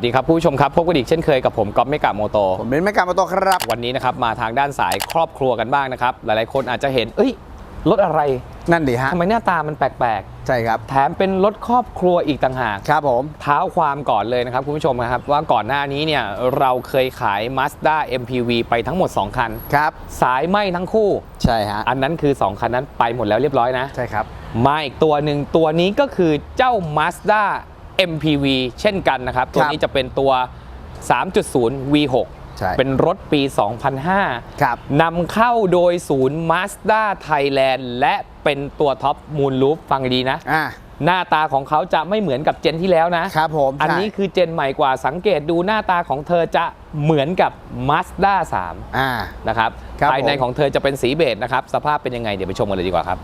สวัสดีครับผู้ชมครับพบกันอีกเช่นเคยกับผมก๊อฟเมกะโมโตผมเป็นแม่การมาโตครับ วันนี้นะครับมาทางด้านสายครอบครัวกันบ้างนะครับ หลายๆคนอาจจะเห็น เอ้ยรถอะไรนั่นดีฮะทำไมหน้าตามันแปลกใช่ครับๆแถมเป็นรถครอบครัวอีกต่างหากครับผมเท้าความก่อนเลยนะครับคุณผู้ชมนะครับ ว่าก่อนหน้านี้เนี่ยเราเคยขาย Mazda MPV ไปทั้งหมด 2 คัน ครับ สายไหมทั้งคู่ ใช่ฮะ อันนั้นคือ 2 คันนั้นไปหมดแล้วเรียบร้อยนะ ใช่ครับ มาอีกตัวหนึ่งตัวนี้ก็คือเจ้า Mazda MPV เช่นกันนะครับ ตัวนี้จะเป็นตัว 3.0 V6 ใช่เป็นรถปี 2005ครับนำเข้าโดยศูนย์ Mazda Thailand และเป็นตัวท็อปมูลลูปฟังดีนะอ่าหน้าตาของเขาจะไม่เหมือนกับเจนที่แล้วนะครับผมอันนี้ใช่คือเจนใหม่กว่าสังเกตดูหน้าตาของเธอจะเหมือนกับ Mazda อ่า3นะครับครับภายในผมของเธอจะเป็นสีเบจนะครับ สภาพเป็นยังไงเดี๋ยวไปชมกันเลยดีกว่าครับ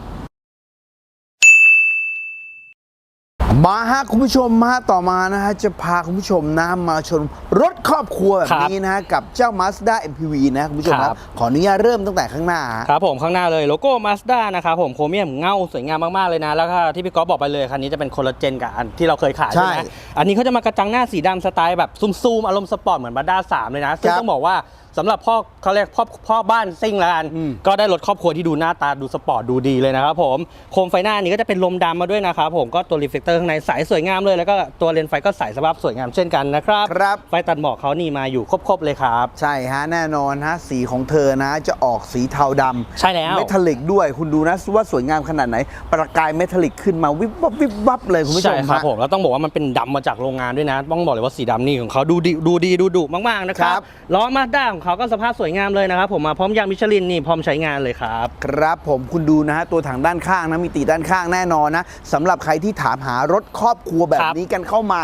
มาฮะคุณผู้ชมมาต่อมานะฮะจะพาคุณผู้ชมนะมาชมรถครอบครัวแบบครับนี้นะฮะกับเจ้า Mazda MPV นะคุณผู้ชมคครัรับ บขออนุญาตเริ่มตั้งแต่ข้างหน้าฮะ ครับผมข้างหน้าเลยโลโก้ Mazda นะครับผมโครเมียมเงาสวยงามมาก ๆ เลยนะ แล้วก็ที่พี่ก๊อฟบอกไปเลย คันนี้จะเป็นคนละเจนกับอันที่เราเคยขายใช่ใช่ไหมอันนี้เขาจะมากระจังหน้าสีดำสไตล์แบบซูม ๆ อารมณ์สปอร์ตเหมือนบัด้า3เลยนะ ซึ่งครับต้องบอกว่า สำหรับพ่อเขาเรียกพ่อพ่อบ้านซิ่งละกันอืม ก็ได้รถครอบครัวที่ดูหน้าตาดูสปอร์ตดูดีเลยนะครับผมโคมไฟหน้านี้ก็จะเป็นลมดำมาด้วยนะครับผมก็ตัวรีเฟลเตอร์ข้างในใสสวยงามเลยแล้วก็ตัวเลนส์ไฟก็ใสสภาพสวยงามเช่นกันนะครับครับ ไฟตัดหมอกเขานี่มาอยู่ครบๆเลยครับ ใช่ฮะแน่นอนฮะสีของเธอนะจะออกสีเทาดำใช่แล้ว เมทัลลิกด้วยคุณดูนะว่าสวยงามขนาดไหน ประกายเมทัลลิกขึ้นมาวิบวับวิบวับเลยคุณผู้ชมใช่ครับฮะ ผมแล้วต้องบอกว่ามันเป็นดำมาจากโรงงานด้วยนะ ต้องบอกเลยว่าสีดำนี่ของเขาดูดีดูดีดูดุมากๆนะครัครับบ ล้อมาด้าของเขาก็สภาพสวยงามเลยนะครับผมมาพร้อมยางมิชลินนี่พร้อมใช้งานเลยครับ ครับผมคุณดูนะฮะตัวถังด้านข้างนะมีติด้านข้างแน่นอนนะสำหรับใครที่ถามหารถครอบครัวแบบครับนี้กันเข้ามา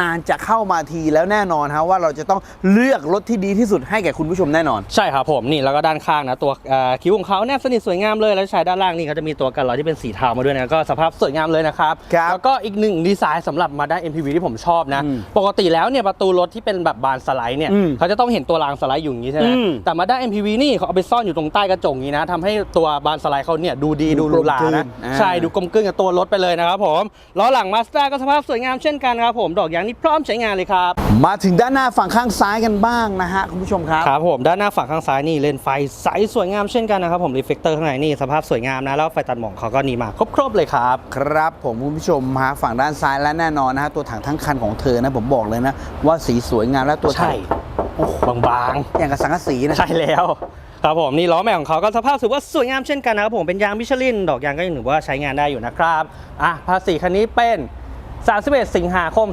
นานๆจะเข้ามาทีแล้วแน่นอนฮะว่าเราจะต้องเลือกรถที่ดีที่สุดให้แก่คุณผู้ชมแน่นอน ใช่ครับผมนี่แล้วก็ด้านข้างนะตัวเอ่อคิ้วของเขาแนบสนิทสวยงามเลยแล้วใช้ด้านล่างนี่เขาจะมีตัวกันร้อยที่เป็นสีเทามาด้วยนะก็สภาพสวยงามเลยนะครับครับแล้วก็อีกหนึ่งดีไซน์สำหรับมาด้า MPV ที่ผมชอบนะอืมปกติแล้วเนี่ยประตูรถที่เป็นแบบบานสไลด์เนี่ยอืมเขาจะต้องเห็นตัวรางสไลด์อยู่อย่างนี้ใช่ไหมอืม แต่มาด้า MPV นี่เขาเอาไปซ่อนอยู่ตรงใต้กระจกอย่างนี้นะทำให้ตัวบานสไลด์เขาเนี่ยดูดีดูดูหรูหรากลมกลืนนะอ่า ใช่ดูกลมกลืนกับตัวรถไปเลยนะครับผมล้อหลังมาสด้าก็สภาพสวยงามเช่นกันครับผมดอกยางนี่พร้อมใช้งานเลยครับ มาถึงด้านหน้าฝั่งข้างซ้ายกันบ้างนะฮะคุณผู้ชมครับ ครับผมด้านหน้าฝั่งข้างซ้ายนี่เลนส์ไฟใสสวยงามเช่นกันนะครับผมรีเฟกเตอร์ข้างในนี่สภาพสวยงามนะ แล้วไฟตัดหมอกเขาก็นี่มาครบๆเลยครับ ครับผมคุณผู้ชมฮะฝั่งด้านซ้ายและแน่นอนนะฮะตัวถังทั้งคันของเธอนะผมบอกเลยนะ ว่าสีสวยงามและตัวถัใช่งโอ้โห บางอย่างกับสังกะสีนะๆ ใช่แล้ว ครับผมนี่ล้อแม็กของเขาก็สภาพถือว่าสวยงามเช่นกันนะครับผมเป็นยางมิชลิน ดอกยางก็ยังถือว่าใช้งานได้อยู่นะครับอะภาษีคันนี้เป็น 31 สิงหาคม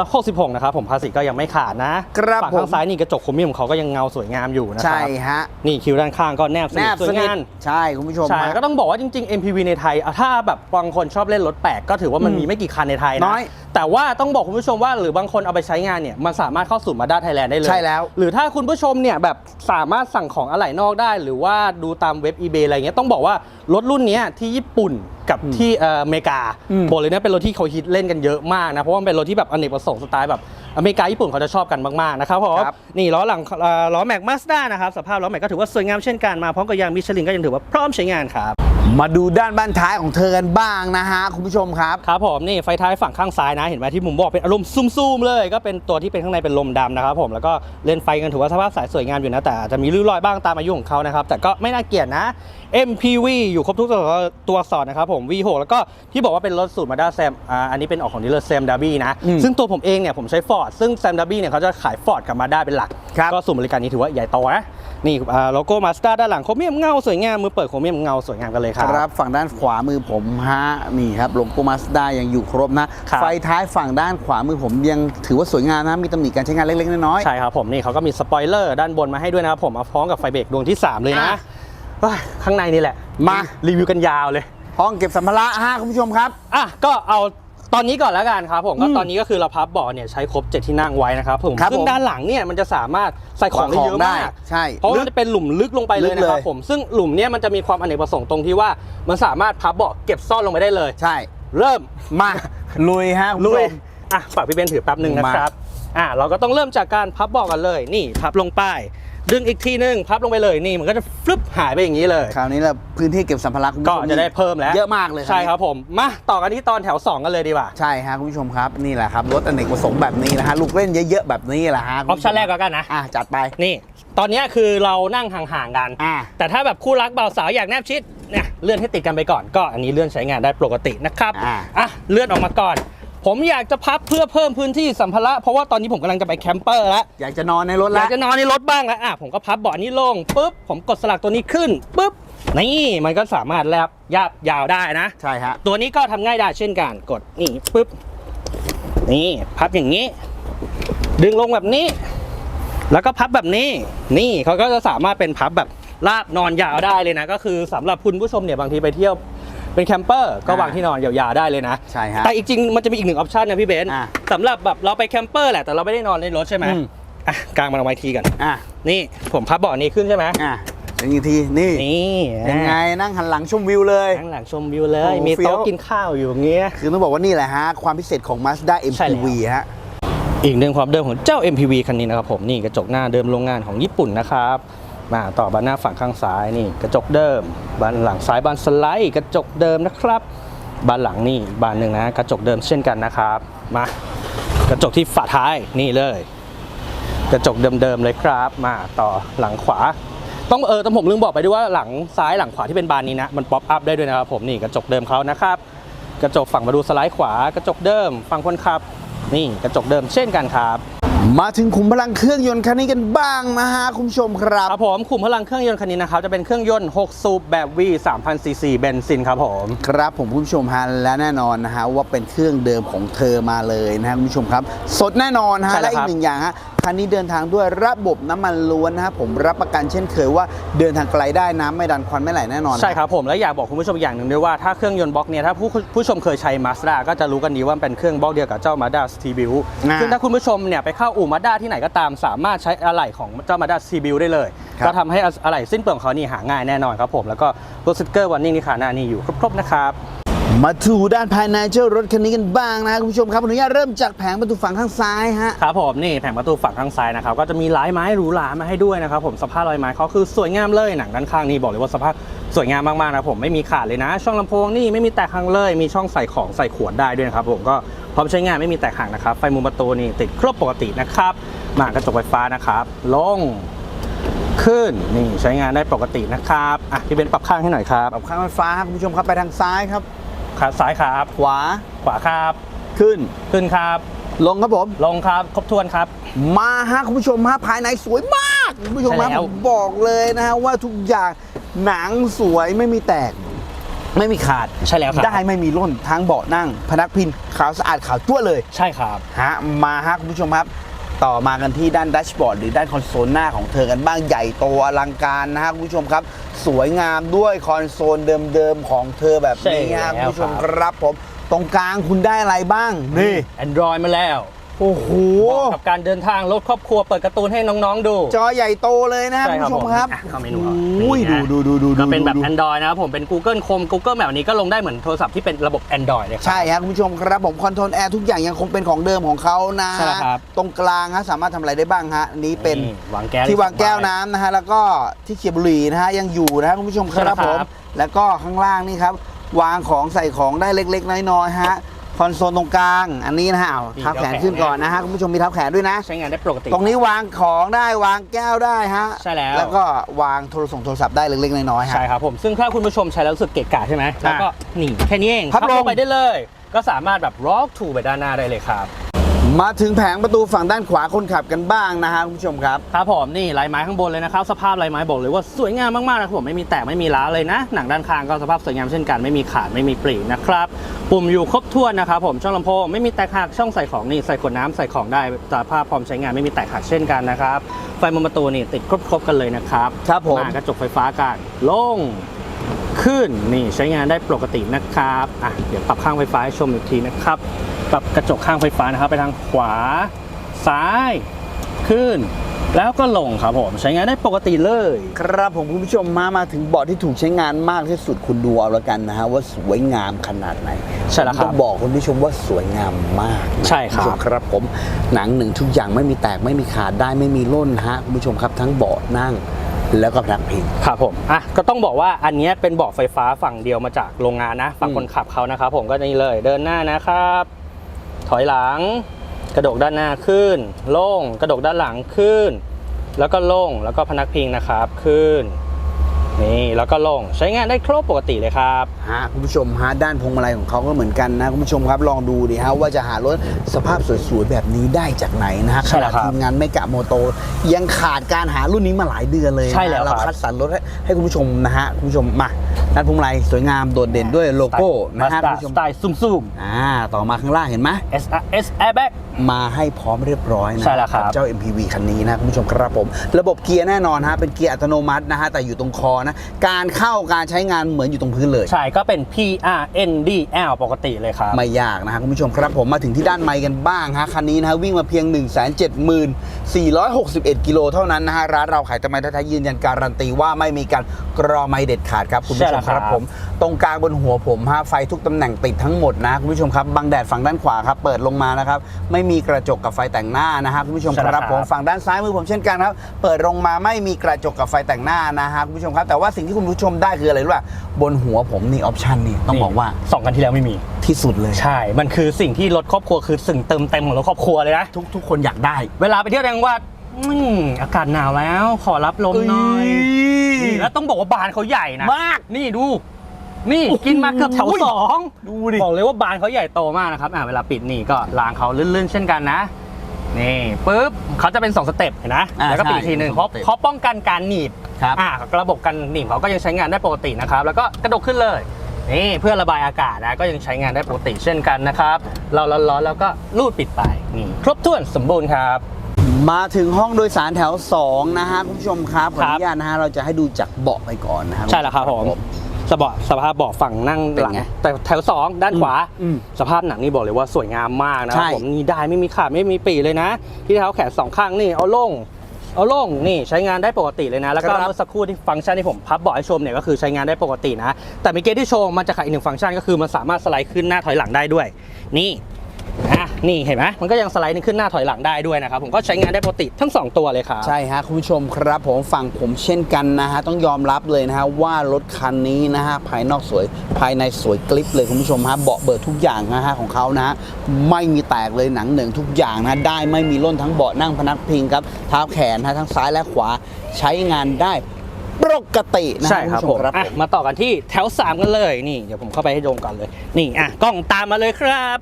2566 นะครับผมภาษีก็ยังไม่ขาดนะครับฝั่งผม ข้างซ้ายนี่กระจกโครเมียมของเขาก็ยังเงาสวยงามอยู่นะคใช่รับฮะนี่คิ้วด้านข้างก็แนบสแนนิทบสวสยนิทงาม ใช่คุณผู้ชมใช่ฮะ ก็ต้องบอกว่าจริงๆ MPV ในไทยอะถ้าแบบบางคนชอบเล่นรถแปลกก็ถือว่ามันอืมมีไม่กี่คันในไทยนะน้อยแต่ว่าต้องบอกคุณผู้ชมว่าหรือบางคนเอาไปใช้งานเนี่ยมันสามารถเข้าสู่มาด้าไทยแลนด์ได้เลย ใช่แล้ว หรือถ้าคุณผู้ชมเนี่ยแบบสามารถสั่งของอะไหล่นอกได้ หรือว่าดูตามเว็บ eBay อะไรเงี้ยต้องบอกว่ารถรุ่นเนี้ยที่ญี่ปุ่น กับที่เอ่ออเมริกาอืมบอกเลยนะเป็นรถที่เขาฮิตเล่นกันเยอะมากนะเพราะว่ามันเป็นรถที่แบบอเนกประสงค์สไตล์แบบ อเมริกาญี่ปุ่นเขาจะชอบกันมากๆนะครับผมครับ นี่ล้อหลังเอ่อล้อแม็กมาสด้านะครับสภาพล้อแม็กก็ถือว่าสวยงามเช่นกันมาพร้อมกับยางมิชลินก็ยังถือว่าพร้อมใช้งานครับ มาดูด้านบ้านท้ายของเธอกันบ้างนะฮะคุณผู้ชมครับ ครับผมนี่ไฟท้ายฝั่งข้างซ้ายนะเห็นไหมที่ผมบอกเป็นอารมณ์ซุ่มๆเลย ก็เป็นตัวที่เป็นข้างในเป็นลมดำนะครับผมแล้วก็เลนส์ไฟกันถือว่าสภาพสายสวยงามอยู่นะแต่อาจจะมีริ้วรอยบ้างตามอายุของเขานะครับแต่ก็ไม่น่าเกลียดนะ MPV อยู่ครบทุกตัวตัวอักษรนะครับผม V6 แล้วก็ที่บอกว่าเป็นรถสูตรมาด้าแซมอ่าอันนี้เป็นออกของดีลเลอร์แซมดาร์บี้นะ อืม ซึ่งตัวผมเองเนี่ยผมใช้ Ford ซึ่งแซมดาร์บี้เนี่ยเขาจะขาย Ford กับมาด้าเป็นหลักครับก็สูตรบริการนี้ถือว่าใหญ่โตนะนี่อ่าโลโก้มาสด้าด้านหลังโครเมียมเงาสวยงามมือเปิดโครเมียมเงาสวยงามกันเลยครับครับฝั่งด้านขวามือผมฮะนี่ครับโลโก้มาสด้ายังอยู่ครบนะครับไฟท้ายฝั่งด้านขวามือผมยังถือว่าสวยงามนะมีตำหนิการใช้งานเล็กๆน้อยๆใช่ครับผมนี่เขาก็มีสปอยเลอร์ด้านบนมาให้ด้วยนะครับผมมาพร้อมกับไฟเบรกดวงที่ 3 เลยนะอะเฮ้ยข้างในนี่แหละ มารีวิวกันยาวเลยห้องเก็บสัมภาระฮะคุณผู้ชมครับอะก็เอา ตอนนี้ก่อนแล้วกันครับผมก็อืมตอนนี้ก็คือเราพับเบาะเนี่ยใช้ครบ 7 ที่นั่งไว้นะครับผมครับซึ่ผงมด้านหลังเนี่ยมันจะสามารถใส่ของได้เยอะมากใช่เพราะว่ามันจะเป็นหลุมลึกลงไปเลยลึกนะเลยครับผมซึ่งหลุมเนี่ยมันจะมีความอเนกประสงค์ตรงที่ว่ามันสามารถพับเบาะเก็บซ่อนลงไปได้เลย ใช่ เริ่มมาลุยฮะคุณลุผู้ชยมอะฝากพี่เบนถือแป๊บหนึ่งนะมาครับอะเราก็ต้องเริ่มจากการพับเบอกกันเลย นี่พับลงไป ดึงอีกทีนึงพับลงไปเลยนี่มันก็จะฟลุปหายไปอย่างนี้เลย คราวนี้แหละพื้นที่เก็บสัมภาระคุณผู้ก็ชมจะได้เพิ่มแล้วเยอะมากเลยใช่ครับผมมาต่อกันที่ตอนแถว 2 กันเลยดีกว่าใช่ฮะคุณผู้ชมครับนี่แหละครับรถอเนกประสงค์แบบนี้นะฮะลูกเล่นเยอะๆแบบนี้แหละฮะออปชั่นแรกแล้วกันนะอะจัดไปนี่ ตอนเนี้ยคือเรานั่งห่างๆกัน อ่าแต่ถ้าแบบคู่รักเบาวสาวอยากแนบชิดเนี่ยเลื่อนให้ติดกันไปก่อนก็อันนี้เลื่อนใช้งานได้ปกตินะครับอ่าอะเลื่อนออกมาก่อน ผมอยากจะพับเพื่อเพิ่มพื้นที่สัมภาระเพราะว่าตอนนี้ผมกำลังจะไปแคมเปอร์แล้วอยากจะนอนในรถอแล้ยาวกจะนอนในรถบ้างแล้วอะผมก็พับเบาะนี้ลงปุ๊บผมกดสลักตัวนี้ขึ้นปุ๊บนี่มันก็สามารถแลบยาบยาวได้นะ ใช่ฮะตัวนี้ก็ทำง่ายได้เช่นกันกดนี่ปุ๊บนี่พับอย่างนี้ ดึงลงแบบนี้ แล้วก็พับแบบนี้ นี่เขาก็จะสามารถเป็นพับแบบลาบนอนยาวได้เลยนะ ก็คือสำหรับคุณผู้ชมเนี่ยบางทีไปเที่ยว เป็นแคมเปอร์ก็วางที่นอนยาวๆได้เลยนะใช่ฮะแต่อีกจริงมันจะมีอีกหนึ่งออปชันนะพี่เบนซ์อะ สำหรับแบบเราไปแคมเปอร์แหละแต่เราไม่ได้นอนในรถใช่ไหมอืม อะกางมันเอาไว้ทีกันอะนี่ผมพับเบาะนี้ขึ้นใช่ไหมอะเป็นอีกทีนี่ นี่ยังไงนั่งหันหลังชมวิวเลย ข้างหลังชมวิวเลย โอ้มีเฟี้ยว โต๊ะกินข้าวอยู่อย่างเงี้ย คือต้องบอกว่านี่แหละฮะ ความพิเศษของ Mazda ใช่แล้ว MPV ฮะ อีกหนึ่งความเดิมของเจ้า MPV คันนี้นะครับผมนี่กระจกหน้าเดิมโรงงานของญี่ปุ่นนะครับ มาต่อบานหน้าฝั่งข้างซ้ายนี่กระจกเดิม บานหลังซ้ายบานสไลด์กระจกเดิมนะครับ บานหลังนี่บานหนึ่งนะกระจกเดิมเช่นกันนะครับ มากระจกที่ฝาท้ายนี่เลย กระจกเดิมๆเลยครับ มาต่อหลังขวา ต้องเออต้องผมลืมบอกไปด้วยว่าหลังซ้ายหลังขวาที่เป็นบานนี้นะมันป๊อปอัพได้ด้วยนะครับผมนี่กระจกเดิมเขานะครับ กระจกฝั่งมาดูสไลด์ขวา กระจกเดิมฝั่งคนขับ นี่กระจกเดิมเช่นกันครับ มาถึงขุมพลังเครื่องยนต์คันนี้กันบ้างนะฮะคุณผู้ชมครับครับผมขุมพลังเครื่องยนต์คันนี้นะครับจะเป็นเครื่องยนต์ 6 สูบแบบ V 3000 cc เบนซินครับผมครับผมคุณผู้ชมฮะและแน่นอนนะฮะว่าเป็นเครื่องเดิมของเธอมาเลยนะฮะคุณผู้ชมครับ สดแน่นอนฮะใช่แล้และวอีครักบหนึ่งอย่างฮะ คันนี้เดินทางด้วยระบบน้ำมันล้วนนะฮะผมรับประกันเช่นเคยว่าเดินทางไกลได้น้ำไม่ดันควันไม่ไหลแน่นอน ใช่ครับผมและอยากบอกคุณผู้ชมอย่างหนึ่งด้วยว่าถ้าเครื่องยนต์บล็อกเนี่ยถ้าผู้ผู้ชมเคยใช้ Mazda ก็จะรู้กันดีว่าเป็นเครื่องบล็อกเดียวกับเจ้า Mazda c b u i l อ่าซึ่งถ้าคุณผู้ชมเนี่ยไปเข้าอู่ Mazda ที่ไหนก็ตามสามารถใช้อะไหล่ของเจ้า Mazda c b u i l ได้เลยครับก็ทำให้อะไหล่สิ้นเปลืองของเขานี่หาง่ายแน่นอนครับผมแล้วก็ตัวสติ๊กเกอร์วันนิ่งที่ขาหน้านี่อยู่ครบๆนะครับ มาถูด้านภายในเจ้ารถคันนี้กันบ้างนะฮะคุณผู้ชมครับอนุญาตเริ่มจากแผงประตูฝั่งข้างซ้ายฮะครับผมนี่แผงประตูฝั่งข้างซ้ายนะครับก็จะมีลายไม้หรูหรามาให้ด้วยนะครับผมสภาพลายไม้เขาคือสวยงามเลยหนังด้านข้างนี่บอกเลยว่าสภาพสวยงามมากๆนะครับผมไม่มีขาดเลยนะ ช่องลำโพงนี่ไม่มีแตกหักเลย มีช่องใส่ของใส่ขวดได้ด้วยนะครับผมก็พร้อมใช้งานไม่มีแตกหักนะครับไฟมุมประตูนี่ติดครบปกตินะครับมากระจกไฟฟ้านะครับลงขึ้นนี่ใช้งานได้ปกตินะครับอะพี่เบนซ์ปรับข้างให้หน่อยครับปรับข้างไฟฟ้าครับคุณผู้ชมครับไปทางซ้ายครับ ขาซ้ายครับ ขวาขวาครับ ขึ้น ขึ้นครับ ลงครับผม ลงครับ ครบถ้วนครับ มาฮะคุณผู้ชมฮะภายในสวยมากคุณผู้ชมใช่ฮะแล้ว ผมบอกเลยนะฮะว่าทุกอย่างหนังสวยไม่มีแตก ไม่มีขาด ใช่แล้วครับ ได้ไม่มีร่นทั้งเบาะนั่ง พนักพิงขาวสะอาดขาวจั่วเลย ใช่ครับ ฮะมาฮะคุณผู้ชมครับ ต่อมากันที่ด้านดัชบอร์ดหรือด้านคอนโซลหน้าของเธอกันบ้างใหญ่โตอลังการนะฮะคุณผู้ชมครับ สวยงามด้วยคอนโซลเดิมๆของเธอแบบนี้ใช่ฮะแล้วคุณผู้ชมครับครับผม ตรงกลางคุณได้อะไรบ้างนี่ Android มาแล้ว โอ้โหเหมาะกับการเดินทางรถครอบครัวเปิดการ์ตูนให้น้องๆดู จอใหญ่โตเลยนะใช่คุณครับผู้ชมครับผมอะเข้าเมนูเอาโอ้ยนี่ดูนะดูดูดูก็เป็นแบบดู Android นะครับผมเป็น Google Chrome Google แบบนี้ก็ลงได้เหมือนโทรศัพท์ที่เป็นระบบ Android เลยครับ ใช่ครับคุณผู้ชมครับผมคอนโทรลแอร์ทุกอย่างยังคงเป็นของเดิมของเขานะใช่แล้วครับตรงกลางฮะสามารถทำอะไรได้บ้างฮะอันนี้เป็นวางแก้วที่วางแก้วน้ำนะฮะแล้วก็ที่เขียบบุหรี่นะฮะยังอยู่นะฮะคุณผู้ชมคใช่แล้รับวผมครับแล้วก็ข้างล่างนี่ครับวางของใส่ของได้เล็ก ๆ น้อยๆฮะค อนโซลตรงกลาง อันนี้นะฮะเอาเท้าแขนขึ้นก่อนนะฮะคุณผู้ชมมีเท้าแขนด้วยนะ ใช้งานได้ปกติ ตรงนี้วางของได้วางแก้วได้ฮะใช่แล้ว แล้วก็วางโทรศัพท์โทรศัพท์ได้เล็กๆน้อยๆฮะ ใช่ครับผมซึ่งถ้าคุณผู้ชมใช้แล้วรู้สึกเกะกะใช่ไหมแล้วก็นี่แค่นี้เองพับลงไปได้เลย ก็สามารถแบบ rock to ไปด้านหน้าได้เลยครับ มาถึงแผงประตูฝั่งด้านขวาคนขับกันบ้างนะฮะคุณผู้ชมครับ ครับผมนี่ลายไม้ข้างบนเลยนะครับ สภาพลายไม้บอกเลยว่าสวยงามมากๆนะครับผมไม่มีแตกไม่มีล้าเลยนะ หนังด้านข้างก็สภาพสวยงามเช่นกันไม่มีขาดไม่มีปรีนะครับปุ่มอยู่ครบถ้วนนะครับผมช่องลำโพงไม่มีแตกหักช่องใส่ของนี่ใส่ขวดน้ำใส่ของได้สภาพพร้อมใช้งานไม่มีแตกหักเช่นกันนะครับไฟมุมประตูนี่ติดครบๆกันเลยนะครับครับผมากระจกไฟฟ้ากันลงขึ้นนี่ใช้งานได้ปกตินะครับอะเดี๋ยวปรับข้างไฟฟ้าให้ชมอีกทีนะครับ ปรับกระจกข้างไฟฟ้านะครับ ไปทางขวา ซ้าย ขึ้น แล้วก็ลงครับผม ใช้งานได้ปกติเลย ครับผมคุณผู้ชมมามาถึงเบาะที่ถูกใช้งานมากที่สุดคุณดูเอาละกันนะฮะว่าสวยงามขนาดไหนใช่แล้วครับต้องบอกคุณผู้ชมว่าสวยงามมากนะใช่ครับ ณผู้ชมครับผมหนังหนึ่งทุกอย่างไม่มีแตกไม่มีขาดได้ไม่มีร่นฮะคุณผู้ชมครับทั้งเบาะนั่งแล้วก็พนักพิง ครับผม อะ ก็ต้องบอกว่าอันเนี้ยเป็นเบาะไฟฟ้าฝั่งเดียวมาจากโรงงานนะ ฝั่งอืม คนขับเขานะครับผม ก็นี่เลย เดินหน้านะครับ ถอยหลัง กระดกด้านหน้าขึ้น โล่ง กระดกด้านหลังขึ้น แล้วก็โล่ง แล้วก็พนักพิงนะครับขึ้น นี่แล้วก็โล่งใช้งานได้ครบปกติเลยครับ ฮะคุณผู้ชมฮะด้านพวงมาลัยของเขาก็เหมือนกันนะคุณผู้ชมครับลองดูดิฮะว่าจะหารถสภาพสวยๆแบบนี้ได้จากไหนนะฮะใช่ขแล้นาดวครับทีมงานไม่กะโมโต ยังขาดการหารุ่นนี้มาหลายเดือนเลยนะใช่แล้วเราครับคัดสรรรถให้ให้คุณผู้ชมนะฮะคุณผู้ชมมา ด้านพวงมาลัยสวยงามโดดเด่นด้วยโลโก้นะฮะมาคุณผู้ชสมไตล์ซุ่มอ่าต่อมาข้างล่างเห็นไหมๆ SRS Airbag มาให้พร้อมเรียบร้อยนะใช่แล้วครับกัเจ้า MPV คันนี้นะคุณผู้ชมครับผม ระบบเกียร์แน่นอนฮะเป็นเกียร์อัตโนมัตินะฮะแต่อยู่ตรงคอนะการเข้าการใช้งานเหมือนอยู่ตรงพื้นเลย ใช่ก็เป็น PRNDL ปกติเลยครับ ไม่ยากนะฮะคุณผู้ชมครับผมมาถึงที่ด้านไมค์กันบ้างฮะคันนี้นะฮะวิ่งมาเพียง 1 7 4 6 1 กิโลเท่านั้นนะฮะร้านเราขายตะไมแท้ๆยืนยันการันตีว่าไม่มีการกรอไม้เด็ดขาดครับคุณผู้ชใช่แล้มวคครัรับบผมตรงกลางบนหัวผมฮะไฟทุกตำแหน่งติดทั้งหมดนะคุณผู้ชมครับบังแดดฝั่งด้านขวาครับเปิดลงมานะครับไม่มีกระจกกับไฟแต่งหน้านะฮะคุณผู้ชมใช่คแล้วครัรับบผมฝั่งด้านซ้ายมือผมเช่นกันครับเปิดลงมาไม่มีกระจกกับไฟแต่งหน้านะฮะคุณผู้ชมครับ แต่ว่าสิ่งที่คุณผู้ชมได้คืออะไรรู้ป่ะบนหัวผมนี่ออปชันนี่ต้องบอกว่าสองกันที่แล้วไม่มีที่สุดเลยใช่ มันคือสิ่งที่รถครอบครัวคือสิ่งเติมเต็มของรถครอบครัวเลยนะทุกทุกคนอยากได้ เวลาไปเที่ยวแรงว่า อืมอากาศหนาวแล้วขอรับลมหน่อยนี่แล้วต้องบอกว่าบานเขาใหญ่นะมาก นี่ดู นี่กินมาเกือบแถวสองดูดิบอกเลยว่าบานเขาใหญ่โตมากนะครับอ่าเวลาปิดนี่ก็รางเขาลื่นๆ เช่นกันนะนี่ปุ๊บเขาจะเป็น2สเต็ปเห็นนะอ่าแล้วก็ปิดใช่อีกทีหนึ่งสองเพราะสเต็ปเพราะป้องกันการหนีบครับอ่าระบบการหนีบเขาก็ยังใช้งานได้ปกตินะครับ แล้วก็กระดกขึ้นเลยนี่เพื่อระบายอากาศนะก็ยังใช้งานได้ปกติเช่นกันนะครับ เราร้อนๆแล้วก็ลูดปิดไปนี่ครบถ้วนสมบูรณ์ครับ มาถึงห้องโดยสารแถว 2 นะฮะคุณผู้ชมครับขอครัอบนุญาตนะฮะเราจะให้ดูจากเบาะไปก่อนนะฮะ ใช่แล้วครับผมสบสภาพเบาะฝั่งนั่งเป็นหลังไงแต่แถว 2 ด้านขวา อืมสภาพหนังนี่บอกเลยว่าสวยงามมากนะคใช่ รับผมนี่ได้ไม่มีขาดไม่มีปีเลยนะ ที่เท้าแขนสองข้างนี่เอาลง เอาลงนี่ใช้งานได้ปกติเลยนะ แล้วก็ครับเมื่อสักครู่ที่ฟังก์ชันที่ผมพับเบาะให้ชมเนี่ยก็คือใช้งานได้ปกตินะ แต่เมื่อกี้ที่โชว์มันจะขาดอีกหนึ่งฟังก์ชันก็คือมันสามารถสไลด์ขึ้นหน้าถอยหลังได้ด้วย นี่ อะนี่เห็นไหมมันก็ยังสไลด์ขึ้นหน้าถอยหลังได้ด้วยนะครับผมก็ใช้งานได้ปกติทั้งสองตัวเลยครับใช่ฮะคุณผู้ชมครับผมฝั่งผมเช่นกันนะฮะต้องยอมรับเลยนะฮะว่ารถคันนี้นะฮะภายนอกสวยภายในสวยกลิปเลยคุณผู้ชมฮะเบาะเบิดทุกอย่างนะฮะของเขานะฮะไม่มีแตกเลยหนังหนึ่งทุกอย่างนะได้ไม่มีร่นทั้งเบาะนั่งพนักพิงครับเท้าแขนนะฮะทั้งซ้ายและขวาใช้งานได้ปกตินะฮะใช่ครับณผผู้มชครับอะมาต่อกันที่แถว 3 กันเลยนี่เดี๋ยวผมเข้าไปให้ดมก่อนเลย นี่อะกล้องตามมาเลยครับ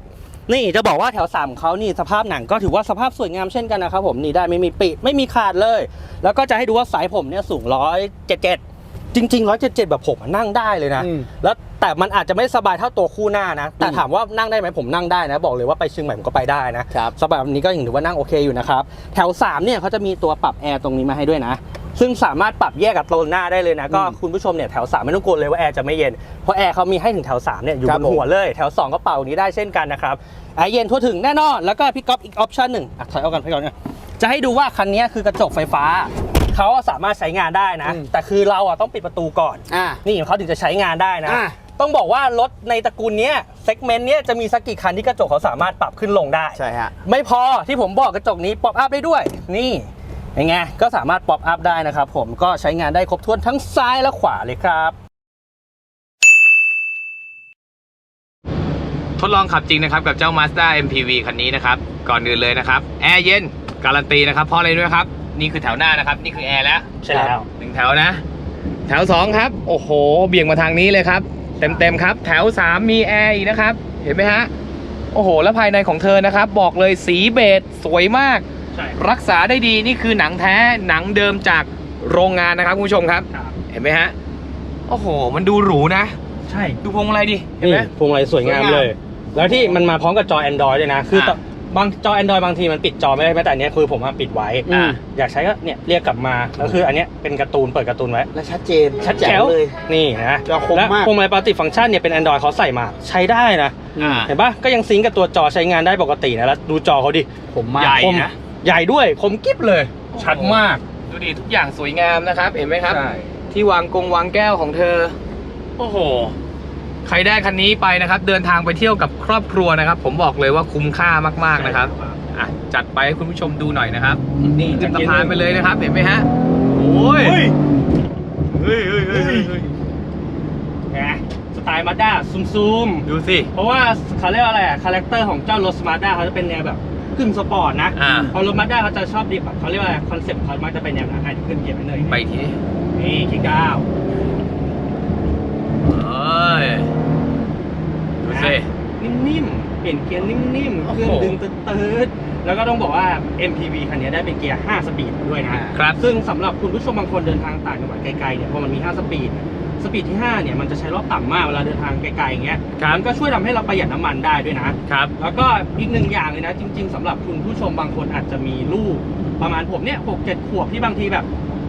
นี่จะบอกว่าแถว3ของเขานี่สภาพหนังก็ถือว่าสภาพสวยงามเช่นกันนะครับผมนี่ได้ไม่มีปิไม่มีขาดเลย แล้วก็จะให้ดูว่าสายผมเนี่ยสูงร้อยเจ็ดเจ็ดจริงๆร้อยเจ็ดเจ็ดแบบผมอะนั่งได้เลยนะอืมแล้วแต่มันอาจจะไม่สบายเท่าตัวคู่หน้านะ แต่ถามว่านั่งได้ไหมผมนั่งได้นะ บอกเลยว่าไปเชียงใหม่ผมก็ไปได้นะครับสบายแบบนี้ก็ยังถือว่านั่งโอเคอยู่นะครับ แถว3เนี่ยเขาจะมีตัวปรับแอร์ตรงนี้มาให้ด้วยนะ ซึ่งสามารถปรับแยกกับโซนหน้าได้เลยนะ ก็อืมคุณผู้ชมเนี่ยแถว 3 ไม่ต้องกลัวเลยว่าแอร์จะไม่เย็น เพราะแอร์เขามีให้ถึงแถว 3 เนี่ยอยู่ครับบนผมหัวเลย แถว 2 ก็เป่าอย่างนี้ได้เช่นกันนะครับแอร์เย็นทั่วถึงแน่นอน แล้วก็พี่ก๊อฟอีกออปชั่นหนึ่งอะถอยเอากันถอยก่อนนะจะให้ดูว่าคันนี้คือกระจกไฟฟ้าเขาสามารถใช้งานได้นะอืมแต่คือเราอะต้องปิดประตูก่อนอะนี่เขาถึงจะใช้งานได้นะอะต้องบอกว่ารถในตระกูลเนี้ยเซกเมนต์เนี้ยจะมีสักกี่คันที่กระจกเขาสามารถปรับขึ้นลงได้ใช่ฮะไม่พอที่ผมบอกกระจกนี้ป๊อปอัพได้ด้วย นี่ ยังไงก็สามารถป๊อปอัพได้นะครับผมก็ใช้งานได้ครบถ้วนทั้งซ้ายและขวาเลยครับทดลองขับจริงนะครับกับเจ้า Mazda MPV คันนี้นะครับ ก่อนอื่นเลยนะครับแอร์เย็นการันตีนะครับเพราะอะไรด้วยครับ นี่คือแถวหน้านะครับ นี่คือแอร์แล้วใช่แล้วหนึ่งแถวนะ แถว 2 ครับ โอ้โห เบี่ยงมาทางนี้เลยครับ เต็มๆครับ แถว 3 มีแอร์อีกนะครับ เห็นไหมฮะ โอ้โห แล้วภายในของเธอนะครับ บอกเลยสีเบจสวยมาก ใช่รักษาได้ดีนี่คือหนังแท้หนังเดิมจากโรงงานนะครับคุณผู้ชมครับเห็นไหมฮะโอ้โห มันดูหรูนะ ใช่ ดูพวงมาลัยดิเห็นนี่ไหม พวงมาลัยสวยงามสวยงามเลย แล้วที่มันมาพร้อมกับจอ Android ด้วยนะ คือตอะบางจอ Android บางทีมันปิดจอไม่ได้แม้แต่อันเนี้ยคือผมอะปิดไว้ อืม อยากใช้ก็เนี่ยเรียกกลับมาแล้วคืออันเนี้ยเป็นการ์ตูนเปิดการ์ตูนไว้ และชัดเจนชัดแจ๋แจ๋ววเลย นี่นะจอคมและมาก พวงมาลัยปกติฟังก์ชันเนี่ยเป็น Android เขาใส่มาใช้ได้นะ อ่าเห็นปะก็ยังซิงก์กับตัวจอใช้งานได้ปกตินะแล้วดูจอเขาดิ ผมมาก ใหญ่คมนะ ใหญ่ด้วยคมกิ๊บเลย ชัดมาก ดูดิทุกอย่างสวยงามนะครับ เห็นไหมครับ ใช่ ที่วางกงวางแก้วของเธอ โอ้โห ใครได้คันนี้ไปนะครับ เดินทางไปเที่ยวกับครอบครัวนะครับ ผมบอกเลยว่าคุ้มค่ามากๆนะครับอะจัดไปให้คุณผู้ชมดูหน่อยนะครับนี่ขึ้นสะพานไปเลยนะครับ เห็นไหมฮะโอ้ย เฮ้ย เฮ้ยเฮ้ยเฮ้ยเฮ้ยไงสไตล์มาด้าซูมซูมดูสิเพราะว่าเขาเรียกว่าอะไรอะคาแรคเตอร์ของเจ้ารถมาด้าเขาจะเป็นแนวแบบ กึ่งสปอร์ตนะอ่า พอรถมาด้าเขาจะชอบดีแบบเขาเรียกว่าอะไรคอนเซ็ปต์เขามักจะเป็นแนวนั้นให้ขึ้นเกียร์ไปเลยไปทีนี่คีย์เก้า เอ้ย ดูสิ นิ่มๆ เปลี่ยนเกียร์นิ่มๆโอ้เคโหรื่องดึงตืดๆ แล้วก็ต้องบอกว่า MPV คันนี้ได้เป็นเกียร์ 5 สปีดด้วยนะครับ ซึ่งสำหรับคุณผู้ชมบางคนเดินทางต่างจังหวัดไกลๆ เนี่ย พอมันมี 5 สปีด สปีดที่5เนี่ยมันจะใช้รอบต่ำมากเวลาเดินทางไกลๆอย่างเงี้ยครับมันก็ช่วยทำให้เราประหยัดน้ำมันได้ด้วยนะ ครับ แล้วก็อีกหนึ่งอย่างเลยนะ จริง ๆสำหรับคุณผู้ชมบางคนอาจจะมีลูก ประมาณผมเนี่ยหกเจ็ดขวบที่บางทีแบบ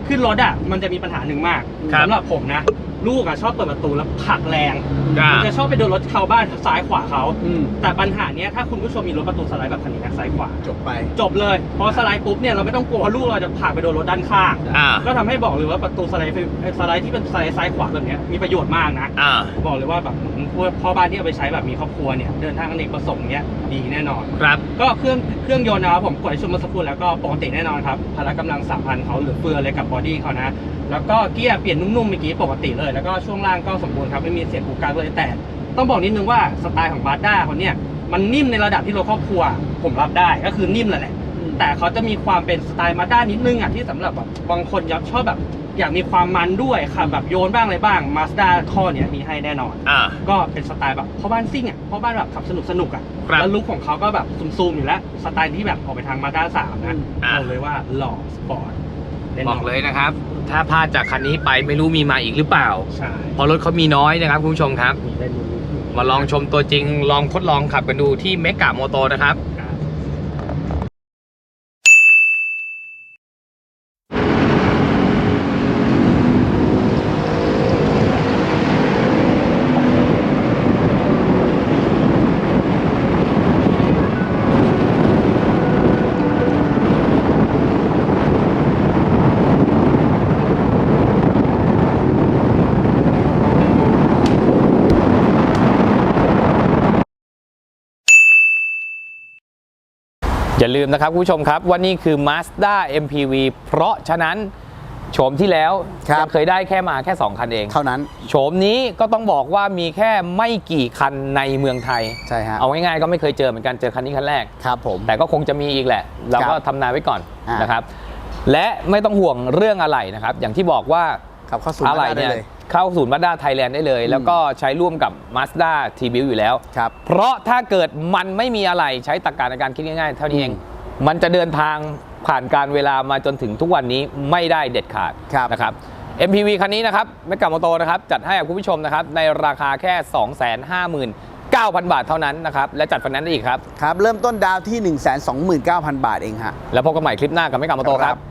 ขึ้นรถอะมันจะมีปัญหาหนึ่งมากครับ สำหรับผมนะ ลูกอะชอบเปิดประตูแล้วผลักแรงอ่ามันจะชอบไปโดนรถชาวบ้านซ้ายขวาเขาอืม แต่ปัญหาเนี้ยถ้าคุณผู้ชมมีรถประตูสไลด์แบบคันนี้นะซ้ายขวา จบไป จบเลยพอสไลด์ปุ๊บเนี่ยเราไม่ต้องกลัวว่าลูกเราจะผลักไปโดนรถด้านข้าง อ่า ก็ทำให้บอกเลยว่าประตูสไลด์ไฟสไลด์ที่เป็นสไลด์ซ้ายขวาแบบเนี้ยมีประโยชน์มากนะ อ่า บอกเลยว่าแบบพวกพ่อบ้านที่เอาไปใช้แบบมีครอบครัวเนี่ยเดินทางอเนกประสงค์เนี้ยดีแน่นอน ครับ ก็เครื่องเครื่องยนต์นะครับผมกดให้ชมเมื่อสักครู่แล้วก็ปกติแน่นอนครับพละกำลัง3,000เขาเหลือเฟือเลยกับบอดี้เขานะ แล้วก็เกียร์เปลี่ยนนุ่มๆเมื่อกี้ปกติเลยแล้วก็ช่วงล่างก็สมบูรณ์ครับไม่มีเสียงปูกลางเลยแต่ ต้องบอกนิดนึงว่าสไตล์ของบาร์ด้าเขาเนี่ยมันนิ่มในระดับที่รถครอบครัวผมรับได้ก็คือนิ่มแหละแหละแต่เขาจะมีความเป็นสไตล์มาด้านิดนึงอะที่สำหรับแบบบางคนชอบแบบอยากมีความมันด้วยขับแบบโยนบ้างอะไรบ้างมาสด้าข้อเนี้ยมีให้แน่นอนอ่าก็เป็นสไตล์แบบพ่อบ้านซิ่งอะพ่อบ้านแบบขับสนุกสนุกๆอะครับแล้วลุคของเขาก็แบบซูมๆอยู่แล้วสไตล์ที่แบบออกไปทางมาด้าสามนะอ่าบอกเลยว่าหล่อสปอร์ตแน่นบนอกเลยนะครับ ถ้าพลาดจากคันนี้ไปไม่รู้มีมาอีกหรือเปล่า ใช่เพราะรถเขามีน้อยนะครับคุณผู้ชมครับ มีได้ลุ้นมาลองชมตัวจริงลองทดลองขับกันดูที่เมกะโมโตนะครับ อย่าลืมนะครับคุณผู้ชมครับว่านี่คือ Mazda MPV เพราะฉะนั้นโฉมที่แล้วครับ ยังเคยได้แค่มาแค่ 2 คันเองเท่านั้นโฉมนี้ก็ต้องบอกว่ามีแค่ไม่กี่คันในเมืองไทย ใช่ฮะเอาง่ายๆก็ไม่เคยเจอเหมือนกันเจอคันนี้คันแรก ครับผม แต่ก็คงจะมีอีกแหละเราก็ครับทำนายไว้ก่อนอ่าน นะครับ และไม่ต้องห่วงเรื่องอะไรนะครับ อย่างที่บอกว่าขับเข้าสู่อะมาไหรด้าได้เนี่ยเลย เข้าศูนย์มาด้าไทยแลนด์ได้เลยอืมแล้วก็ใช้ร่วมกับ Mazda t b u i l อยู่แล้ว ครับ เพราะถ้าเกิดมันไม่มีอะไรใช้ตรรกะในการคิดง่ายๆ เท่านี้เอง มันจะเดินทางผ่านการเวลามาจนถึงทุกวันนี้ไม่ได้เด็ดขาดครับ นะครับ MPV คันนี้นะครับแมกกาโมโตนะครับจัดให้กับคุณผู้ชมนะครับในราคาแค่ 259,000 บาทเท่านั้นนะครับ และจัดไฟแนนซ์ได้อีกครับ ครับ เริ่มต้นดาวที่ 129,000 บาทเองฮะ แล้วพบกันใหม่คลิปหน้ากับแมกกาโมโตครับ